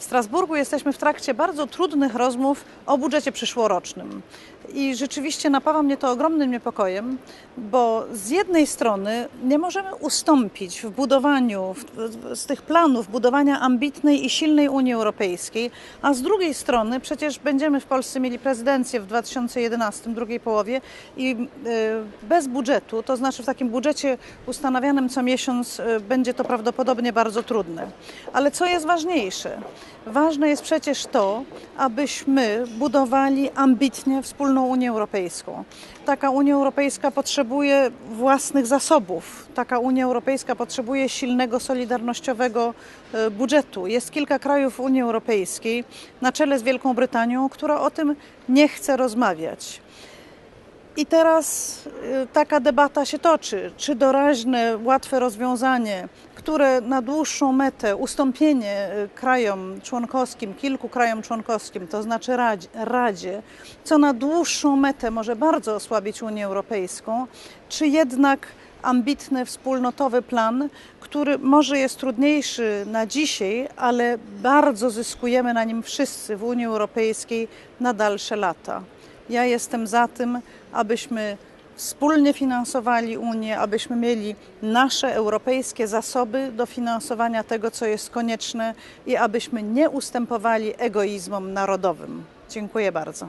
W Strasburgu jesteśmy w trakcie bardzo trudnych rozmów o budżecie przyszłorocznym. I rzeczywiście napawa mnie to ogromnym niepokojem, bo z jednej strony nie możemy ustąpić w budowaniu, w, w, z tych planów budowania ambitnej i silnej Unii Europejskiej, a z drugiej strony przecież będziemy w Polsce mieli prezydencję w 2011, drugiej połowie i y, bez budżetu, to znaczy w takim budżecie ustanawianym co miesiąc, y, będzie to prawdopodobnie bardzo trudne. Ale co jest ważniejsze? Ważne jest przecież to, abyśmy budowali ambitnie wspólną Unię Europejską. Taka Unia Europejska potrzebuje własnych zasobów. Taka Unia Europejska potrzebuje silnego, solidarnościowego e, budżetu. Jest kilka krajów Unii Europejskiej, na czele z Wielką Brytanią, która o tym nie chce rozmawiać. I teraz y, taka debata się toczy, czy doraźne, łatwe rozwiązanie, które na dłuższą metę ustąpienie y, krajom członkowskim, kilku krajom członkowskim, to znaczy Radzie, Radzie, co na dłuższą metę może bardzo osłabić Unię Europejską, czy jednak ambitny, wspólnotowy plan, który może jest trudniejszy na dzisiaj, ale bardzo zyskujemy na nim wszyscy w Unii Europejskiej na dalsze lata. Ja jestem za tym, abyśmy wspólnie finansowali Unię, abyśmy mieli nasze europejskie zasoby do finansowania tego, co jest konieczne i abyśmy nie ustępowali egoizmom narodowym. Dziękuję bardzo.